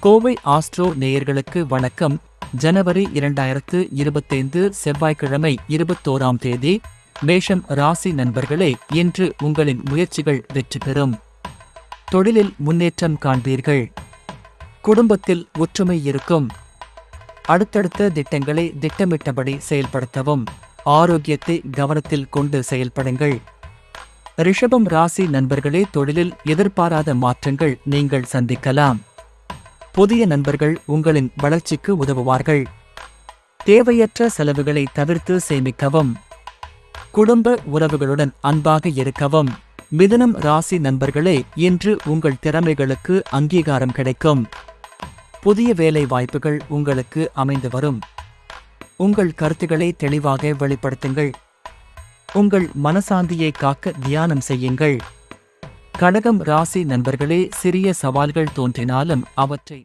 Kovai astro நேயர்களுக்கு வணக்கம். ஜனவரி இரண்டாயிரத்து இருபத்தைந்து செவ்வாய்க்கிழமை இருபத்தோராம் தேதி மேஷம் ராசி நண்பர்களே இன்று உங்களின் முயற்சிகள் வெற்றி பெறும். தொழிலில் முன்னேற்றம் காண்பீர்கள். குடும்பத்தில் ஒற்றுமை இருக்கும். அடுத்தடுத்த திட்டங்களை திட்டமிட்டபடி செயல்படுத்தவும். ஆரோக்கியத்தை கவனத்தில் கொண்டு செயல்படுங்கள். ரிஷபம் ராசி நண்பர்களே தொழிலில் எதிர்பாராத மாற்றங்கள் நீங்கள் சந்திக்கலாம். புதிய நண்பர்கள் உங்களின் வளர்ச்சிக்கு உதவுவார்கள். தேவையற்ற செலவுகளை தவிர்த்து சேமிக்கவும். குடும்ப உறவுகளுடன் அன்பாக இருக்கவும். மிதுனம் ராசி நண்பர்களே இன்று உங்கள் திறமைகளுக்கு அங்கீகாரம் கிடைக்கும். புதிய வேலை வாய்ப்புகள் உங்களுக்கு அமைந்து வரும். உங்கள் கருத்துக்களை தெளிவாக வெளிப்படுத்துங்கள். உங்கள் மனசாந்தியை காக்க தியானம் செய்யுங்கள். கடகம் ராசி நண்பர்களே சிறிய சவால்கள் தோன்றினாலும் அவற்றை